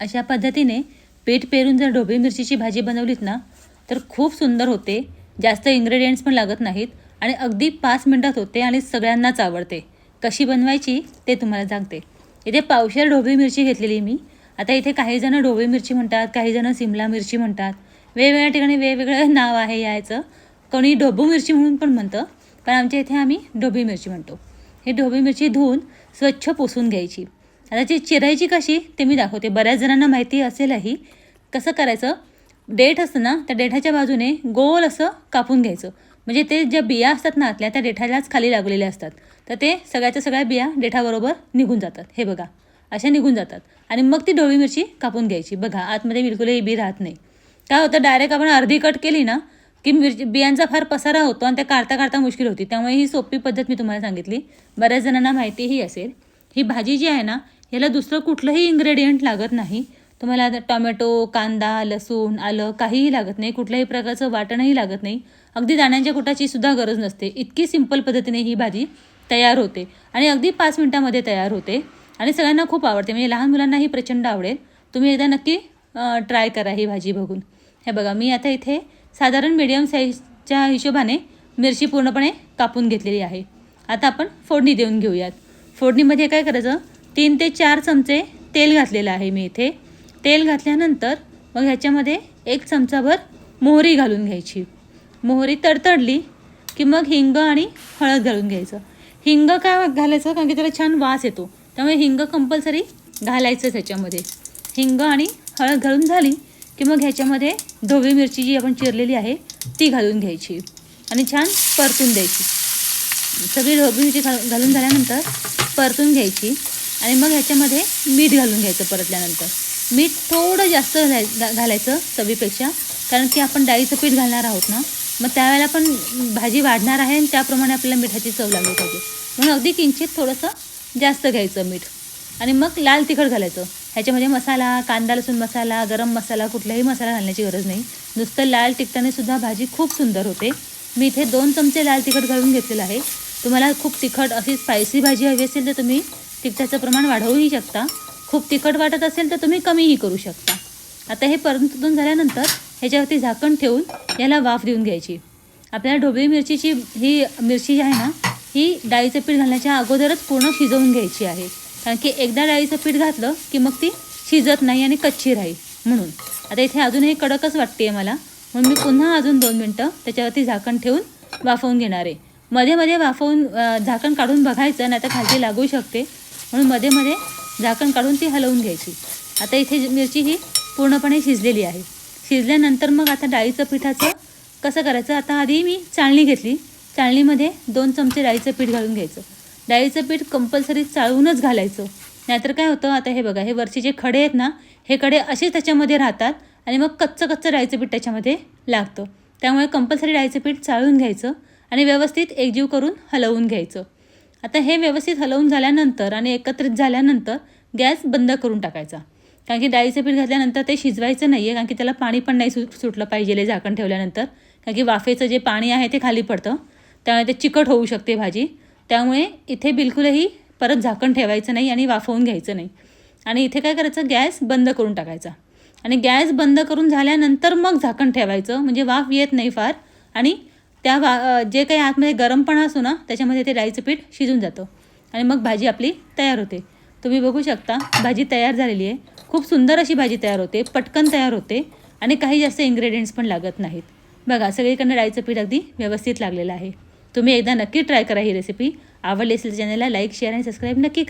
अशा पद्धतीने पीठ पेरून जर ढोबळी मिरचीची भाजी बनवलीत ना तर खूप सुंदर होते. जास्त इन्ग्रेडियंट्स पण लागत नाहीत आणि अगदी पाच मिनटात होते आणि सगळ्यांनाच आवडते. कशी बनवायची ते तुम्हाला सांगते. इथे पावशेर ढोबळी मिरची घेतलेली मी. आता इथे काही जण ढोबळी मिरची म्हणतात काही जण सिमला मिरची म्हणतात. वेगवेगळ्या ठिकाणी वेगवेगळं नाव आहे यायचं. कोणी ढोबू मिरची म्हणून पण म्हणतं पण आमच्या इथे आम्ही ढोबळी मिरची म्हणतो. ही ढोबळी मिरची धुवून स्वच्छ पुसून घ्यायची. आता ती चिरायची कशी ते मी दाखवते. बऱ्याच जणांना माहिती असेलही कसं करायचं? डेठ असतं ना त्या डेठाच्या बाजूने गोल असं कापून घ्यायचं. म्हणजे ते ज्या बिया असतात ना आतल्या त्या डेठालाच खाली लागलेल्या असतात. तर ते सगळ्याच्या सगळ्या बिया डेठाबरोबर निघून जातात. हे बघा अशा निघून जातात. आणि मग ती डोळी मिरची कापून घ्यायची. बघा आतमध्ये बिलकुलही बी राहत नाही. काय होतं डायरेक्ट आपण अर्धी कट केली ना की मिरची बियांचा फार पसारा होतो आणि त्या काढता काढता मुश्किल होती. त्यामुळे ही सोपी पद्धत मी तुम्हाला सांगितली. बऱ्याच जणांना माहितीही असेल. ही भाजी जी आहे ना याला दुसरं कुठलंही इन्ग्रेडियंट लागत नाही. तुम्हाला आता कांदा लसूण आलं काहीही लागत नाही. कुठल्याही प्रकारचं वाटणही लागत नाही. अगदी दाण्यांच्या कुटाची सुद्धा गरज नसते. इतकी सिंपल पद्धतीने ही भाजी तयार होते आणि अगदी पाच मिनटामध्ये तयार होते आणि सगळ्यांना खूप आवडते. म्हणजे लहान मुलांनाही प्रचंड आवडेल. तुम्ही एकदा नक्की ट्राय करा ही भाजी बघून. हे बघा मी आता इथे साधारण मीडियम साईजच्या हिशोबाने मिरची पूर्णपणे कापून घेतलेली आहे. आता आपण फोडणी देऊन घेऊयात. फोडणीमध्ये काय करायचं? तीन ते चार चमचे तेल घातलेलं आहे मी इथे. तेल घातल्यानंतर मग ह्याच्यामध्ये एक चमचाभर मोहरी घालून घ्यायची. मोहरी तडतडली की मग हिंग आणि हळद घालून घ्यायचं. हिंग काय घालायचं? कारण की त्याला छान वास येतो. त्यामुळे हिंग कंपल्सरी घालायचं ह्याच्यामध्ये. हिंग आणि हळद घालून झाली की मग ह्याच्यामध्ये ढोबळी मिरची जी आपण चिरलेली आहे ती घालून घ्यायची आणि छान परतून द्यायची. सगळी ढोबळी मिरची घालून झाल्यानंतर परतून घ्यायची. आणि मग ह्याच्यामध्ये मीठ घालून घ्यायचं परतल्यानंतर. मीठ थोडं जास्त घालायचं चवीपेक्षा. कारण की आपण डाळीचं पीठ घालणार आहोत ना मग त्यावेळेला पण भाजी वाढणार आहे आणि त्याप्रमाणे आपल्याला मिठाची चव लागली पाहिजे. म्हणून अगदी किंचित थोडंसं जास्त घ्यायचं मीठ. आणि मग लाल तिखट घालायचं. ह्याच्यामध्ये मसाला कांदा लसूण मसाला गरम मसाला कुठलाही मसाला घालण्याची गरज नाही. नुसतं लाल तिखटाने सुद्धा भाजी खूप सुंदर होते. मी इथे दोन चमचे लाल तिखट घालून घेतलेलं आहे. तुम्हाला खूप तिखट अशी स्पायसी भाजी हवी असेल तर तुम्ही तिखटाचं प्रमाण वाढवूही शकता. खूप तिखट वाटत असेल तर तुम्ही कमीही करू शकता. आता हे परतून झाल्यानंतर ह्याच्यावरती झाकण ठेवून याला वाफ देऊन घ्यायची. आपल्याला ढोबळी मिरचीची ही मिरची जी आहे ना ही डाळीचं पीठ घालण्याच्या अगोदरच पूर्ण शिजवून घ्यायची आहे. कारण की एकदा डाळीचं पीठ घातलं की मग ती शिजत नाही आणि कच्ची राहील म्हणून. आता इथे अजूनही कडकच वाटते आहे मला. म्हणून मी पुन्हा अजून दोन मिनटं त्याच्यावरती झाकण ठेवून वाफवून घेणार आहे. मध्ये मध्ये वाफवून झाकण काढून बघायचं नाही तर खालती लागू शकते. म्हणून मध्ये मध्ये झाकण काढून ती हलवून घ्यायची. आता इथे मिरची ही पूर्णपणे शिजलेली आहे. शिजल्यानंतर मग आता डाळीचं पिठाचं कसं करायचं? आता आधी मी चाळणी घेतली. चाळणीमध्ये दोन चमचे डाळीचं पीठ घालून घ्यायचं. डाळीचं पीठ कंपल्सरी चाळूनच घालायचं. नाहीतर काय होतं? आता हे बघा हे वरचे जे खडे आहेत ना हे खडे असे त्याच्यामध्ये राहतात आणि मग कच्चं कच्चं डाळीचं पीठ त्याच्यामध्ये लागतं. त्यामुळे कंपल्सरी डाळीचं पीठ चाळून घ्यायचं आणि व्यवस्थित एकजीव करून हलवून घ्यायचं. आता हे व्यवस्थित हलवून झाल्यानंतर आणि एकत्रित झाल्यानंतर गॅस बंद करून टाकायचा. कारण की डाळीचं पीठ घातल्यानंतर ते शिजवायचं नाही आहे कारण की त्याला पाणी पण नाही सुट सुटलं पाहिजे झाकण ठेवल्यानंतर. कारण की वाफेचं जे पाणी आहे ते खाली पडतं त्यामुळे ते चिकट होऊ शकते भाजी. त्यामुळे इथे बिलकुलही परत झाकण ठेवायचं नाही आणि वाफवून घ्यायचं नाही. आणि इथे काय करायचं? गॅस बंद करून टाकायचा. आणि गॅस बंद करून झाल्यानंतर मग झाकण ठेवायचं म्हणजे वाफ येत नाही फार. आणि त्या वा जे काही आतमध्ये गरमपणा असतो ना त्याच्यामध्ये ते डाळीचं पीठ शिजून जातं. आणि मग भाजी आपली तयार होते. तुम्ही बघू शकता भाजी तयार झालेली आहे. खूप सुंदर अशी भाजी तयार होते पटकन तयार होते आणि काही जास्त इन्ग्रेडियंट्स पण लागत नाहीत. बघा सगळीकडनं डाळीचं पीठ अगदी व्यवस्थित लागलेलं आहे. तुम्ही एकदा नक्की ट्राय करा ही रेसिपी आवडली असेल चॅनलला लाईक शेअर आणि सबस्क्राईब नक्की करा.